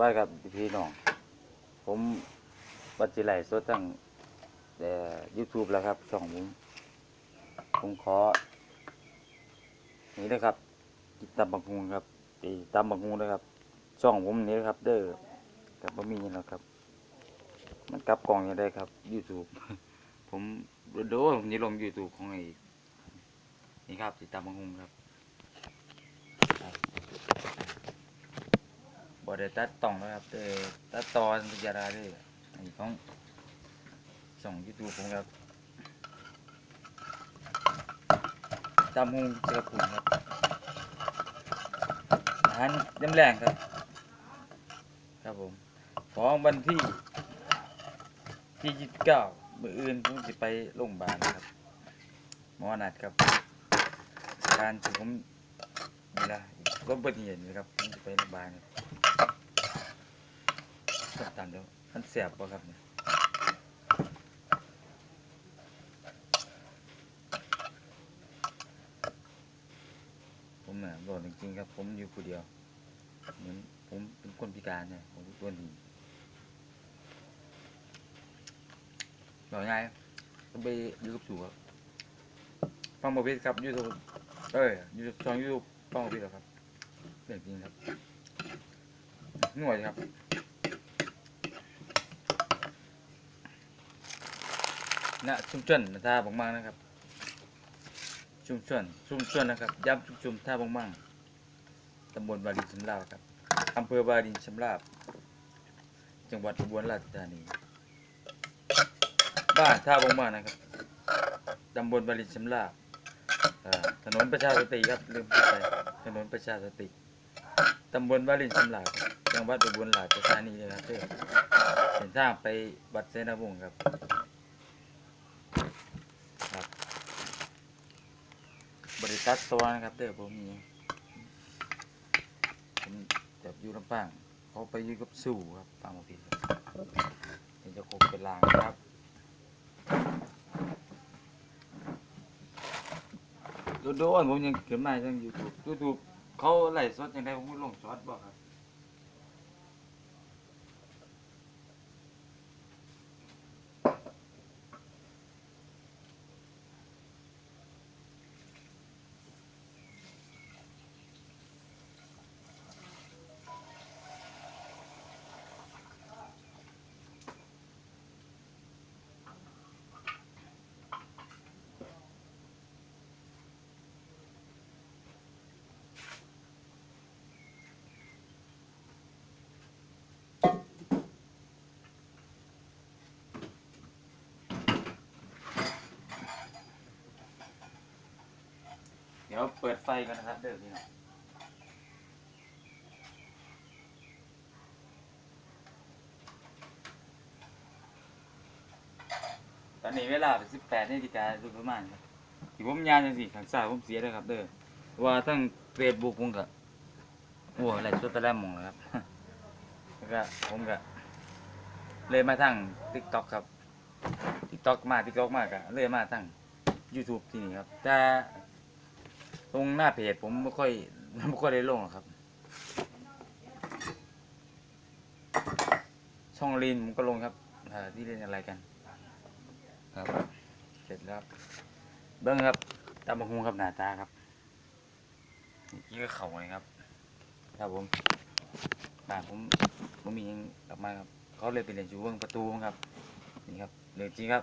วัสดีครับพี่น้อง ผมวัชิไลฟ์สดตั้งแต่ YouTube แล้วครับช่องผมผมขอ นี่นะครับกินตำบักฮุงครับไอ้ตำบักฮุงนะครับ ช่องผมนี่นะครับ เด้อกับบะมี่แล้วครับ มันกลับกล่องยังได้ครับ YouTube ผมโดดๆผมจะลง YouTube ของไอ้นี่ครับติดตามบักฮุงครับ บอได้ตัดต่องนะครับแต่ตัดตอนพิจารณาเลยอันนี้ของช่องยูทูบผมครับตามหงเจอปุ่นครับอาหารยำแรงครับ ครับผมของวันที่ที่ยี่สิบเก้ามื่ออื่นผมจะไปโรงพยาบาลครับหมอนัดครับ การที่ผมนี่ละรถอุบัติเหตุนะครับผมจะไปโรงพยาบาลครับ ส้มตำเดี๋ยวมันเสียบป่ะครับเนี่ยผมเนี่ยบอกจริงๆครับ ผมอยู่คนเดียว เหมือนผมเป็นคนพิการเนี่ยผมเป็นคนดีบอกไงต้องไปยูทูบสูครับฟังบอพิษครับยูทูบเอ้ยยูทูบช่องยูทูบฟังบอพิษเหรอครับเรื่องจริงครับหน่วยครับ ณชุมชนท่าบางมังนะครับ ชุมชนชุมชนนะครับย้ำชุมชนท่าบางมังตำบลบาลินชำราบครับอำเภอบาลินชำราบ จังหวัดอุบลราชธานี บ้านท่าบางมังนะครับตำบลบาลินชำราบถนนประชาสติครับลืมพูดไปถนนประชาสติตำบลบาลินชำราบจังหวัดอุบลราชธานีเลยครับเพื่อเส้นทางไปวัดเสนาวงครับ บริษัทตัวนะครับเด้อผมนี่ผมจะอยู่ลำปางเขาไปอยู่กับสู่ครับตามมาพิธีเดี๋ยวจะคบเป็นลางครับโดนๆผมยังขึ้นมาทางยูทูบยูทูบเขาไล่สดยังไงผมลงช็อตบอกครับ ยวเปิดไฟกันนะครับเด้อพี่น้องตอนนี้เวลาเป็นสิบแปดนาฬิกาโดยประมาณครับที่ผมยานจังสิข้างซ้ายผมเสียเลยครับ เด้อว่าทั้งเฟซบุ๊กผมก็โอ้อะไรสุดไปแล้วหมองเลยครับแล้วก็ผมก็เลยมาทั้งทิกต็อกครับทิกต็อกมาทิกต็อกมากะเลยมาทั้ง YouTube ที่นี่ครับแต่ ตรงหน้าเพจผมไม่ค่อยไม่ค่อยได้ลงครับ ช่องลีนผมก็ลงครับที่เล่นอะไรกัน ครับ เสร็จแล้วเบิ้งครับตามบังคุงครับหน้าตาครับนี่ก็เข่าเลยครับครับผมบ้านผมผมมีหยังกลับมาครับเขาเลยไปเรียนอยู่เบิ้องประตูครับนี่ครับเรื่องจริงครับ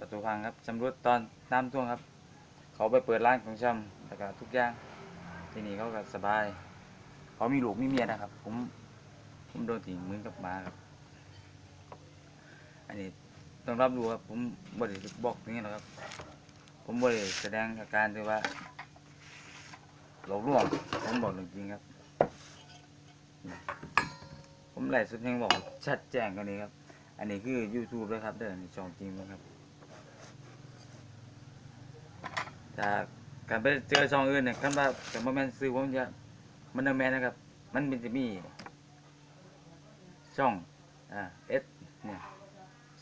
ประตูพังครับสำรวจตอนน้ำท่วมครับ เขาไปเปิดร้านของชำแล้วก็ทุกอย่างที่นี่เขาก็สบาย เขามีลูกมีเมียนะครับ ผมผมโดนทิ้งมือกับหมาครับ อันนี้ต้องรับรู้ครับผมบริบอกอย่างนี้หรอกครับ ผมบริแสดงอาการที่ว่าหลอกลวงผมบอกจริงครับ ผมไล่สุดแห่งบอกชัดแจ้งกันนี้ครับ อันนี้คือ YouTube เลยครับเด้อนี่ช่องจริงนะครับ จากการไปเจอช่องอื่นเนี่ยคันว่าแต่บ่แม่นซื้อผมจะมันบ่แม่นนะครับ มันเป็นจะมี ช่องอ่าเอสเนี่ย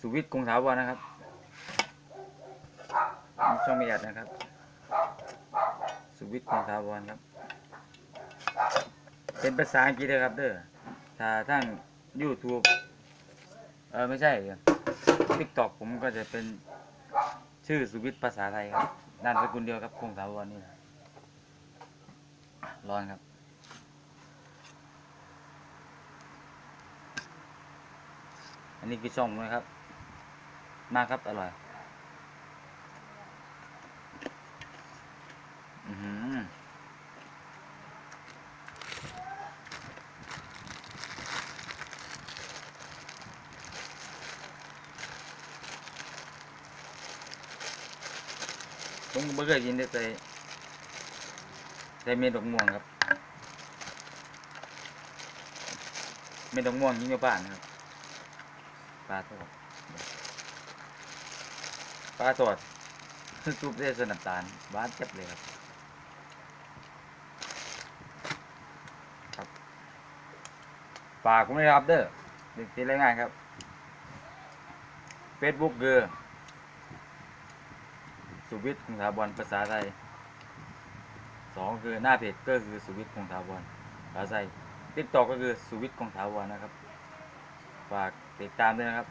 สุวิทย์คงถาวรนะครับช่องมีอัดนะครับ สุวิทย์คงถาวรครับ เป็นภาษาอังกฤษนะครับเด้อถ้าทั้ง YouTube เออไม่ใช่ TikTok ผมก็จะเป็นชื่อสุวิทย์ภาษาไทยครับ นานสกุลเดียวกับคงสาวรนี่แหละร้อนครับ อันนี้คือช่องนะครับ มากครับ อร่อย ผมก็ไม่เคยกินได้แต่แต่เม็ดดอกม่วงครับ เม็ดดอกม่วงยิงกับบ้านนะครับ ปลาทอด ปลาทอดซุปได้สนับตาลหวานจับเลยครับ ครับฝากผมเลยครับเด้อเด็กที่รายงานครับ Facebook คือ สุวิทย์คงถาวรภาษาไทยสองคือหน้าเพจก็คือสุวิทย์คงถาวรภาษาไทยติ๊กตอกก็คือสุวิทย์คงถาวรนะครับ ฝากติดตามด้วยนะครับ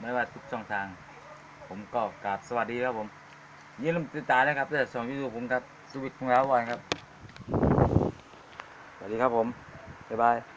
ไม่ว่าทุกช่องทาง ผมก็กราบสวัสดีครับผมย่าลืมติดตามนะครับแต่สองยูทูบผมครับสุวิทย์คงถาวรครับ สวัสดีครับผมบ๊ายบาย